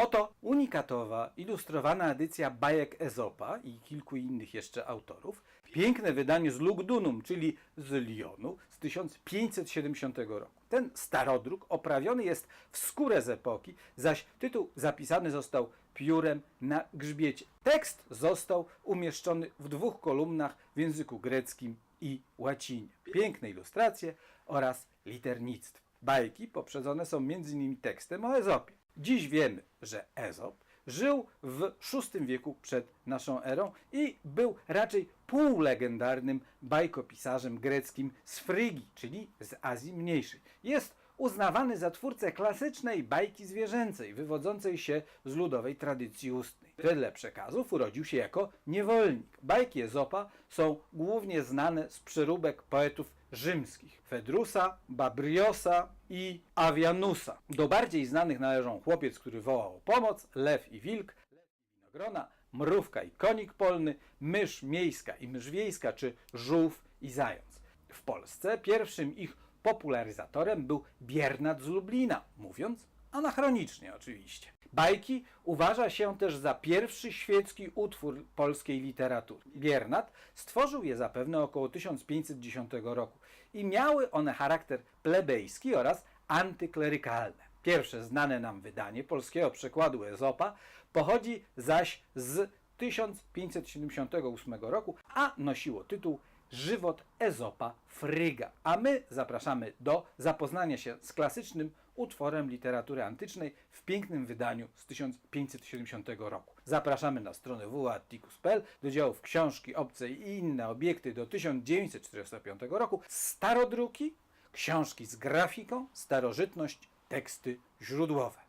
Oto unikatowa, ilustrowana edycja bajek Ezopa i kilku innych jeszcze autorów. Piękne wydanie z Lugdunum, czyli z Lyonu z 1570 roku. Ten starodruk oprawiony jest w skórę z epoki, zaś tytuł zapisany został piórem na grzbiecie. Tekst został umieszczony w dwóch kolumnach w języku greckim i łacinie. Piękne ilustracje oraz liternictwo. Bajki poprzedzone są m.in. tekstem o Ezopie. Dziś wiemy, że Ezop żył w VI wieku przed naszą erą i był raczej półlegendarnym bajkopisarzem greckim z Frygii, czyli z Azji Mniejszej. Jest uznawany za twórcę klasycznej bajki zwierzęcej, wywodzącej się z ludowej tradycji ustnej. Wedle przekazów urodził się jako niewolnik. Bajki Ezopa są głównie znane z przeróbek poetów rzymskich Fedrusa, Babriosa i Avianusa. Do bardziej znanych należą Chłopiec, który wołał o pomoc, Lew i Wilk, Lew i Winogrona, Mrówka i Konik Polny, Mysz Miejska i Mysz Wiejska, czy Żółw i Zając. W Polsce pierwszym ich popularyzatorem był Biernat z Lublina, mówiąc anachronicznie oczywiście. Bajki uważa się też za pierwszy świecki utwór polskiej literatury. Biernat stworzył je zapewne około 1510 roku i miały one charakter plebejski oraz antyklerykalne. Pierwsze znane nam wydanie polskiego przekładu Ezopa pochodzi zaś z 1578 roku, a nosiło tytuł Żywot Ezopa Fryga. A my zapraszamy do zapoznania się z klasycznym utworem literatury antycznej w pięknym wydaniu z 1570 roku. Zapraszamy na stronę www.atticus.pl do działów książki obce i inne obiekty do 1945 roku, starodruki, książki z grafiką, starożytność, teksty źródłowe.